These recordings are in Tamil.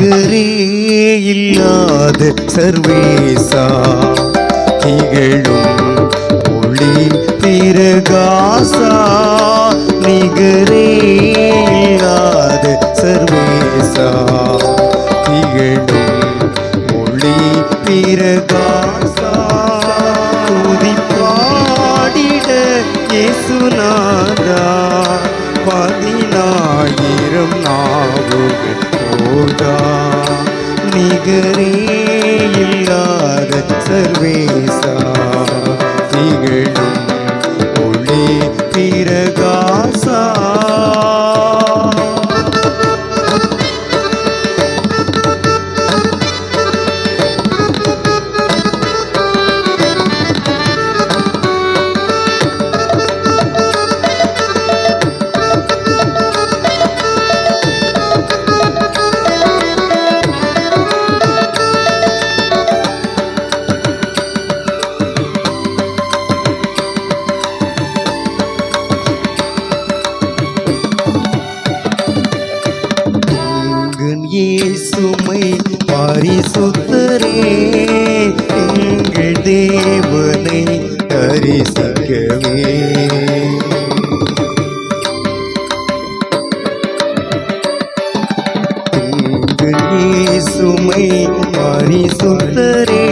நிகரே இல்லாத சர்வேசா திகழும் ஒளி பிரகாசா நிகரே இல்லாத சர்வேசா திகழும் ஒளி பிரகாசா துதி பாடிட இயேசுநாதா பதினாயிரம் நாவுகள் போதா நிகரே இல்லாத சர்வேசா. இயேசுமை பரிசுத்தரே. எங்கள் தேவனை தரிசிக்கவே. சுமை பரிசுத்தரே.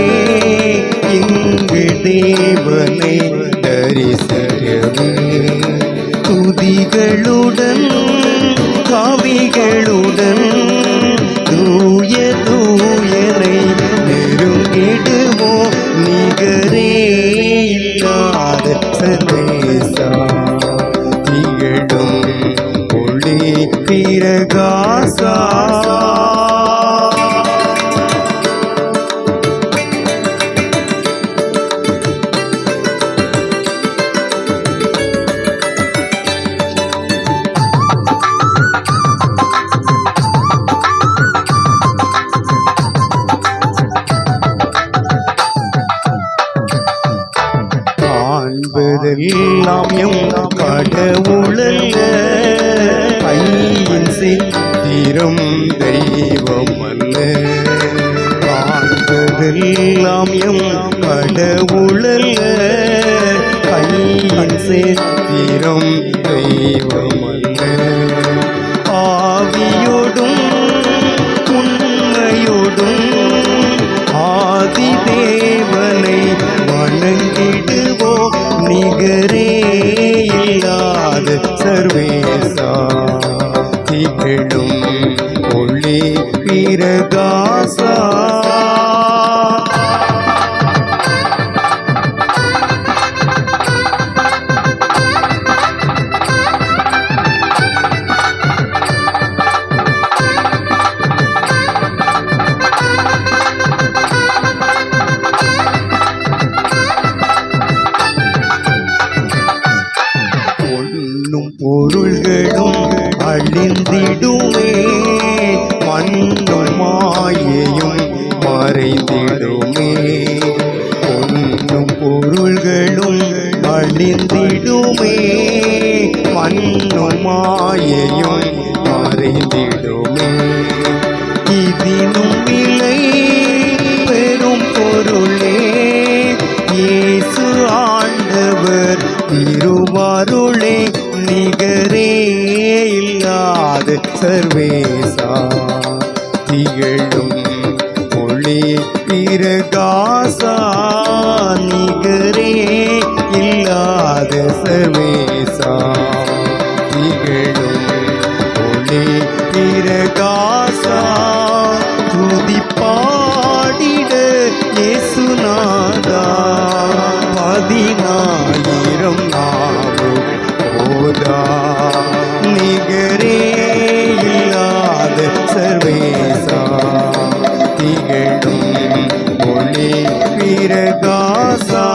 இங்கு தேவனை தரிசனமே துதிகளுடன் காவிகளுடன் தூய தூயனை நெருங்கிடுவோம் நிகரே இல்லாத சர்வேசா காண்பதெல்லாம் எம் கடவுளல்ல. பையின் சித்திரம் தெய்வம் அல்ல பார்த்ததெல்லாம் எம் கடவுளல்ல. பையின் சித்திரம் தெய்வம் அல்ல பொன்னும் பொருள்களும் அழிந்திடுமே. மண்ணும் மாயையும் மறைந்திடுமே. பொன்னும் பொருள்களும் அழிந்திடுமே. மண்ணும் மாயையும் மறைந்திடுமே. இதினும் திருவாருளே நிகரே இல்லாத சர்வேசா. திகழும் ஒளி பிரகாசா நிகரே இல்லாத சர்வேசா. திகழும் ஒளி பிரகாசா நிகரா? நிகரே இல்லாத சர்வேசா. திகழும் ஒளி பிரகாசா.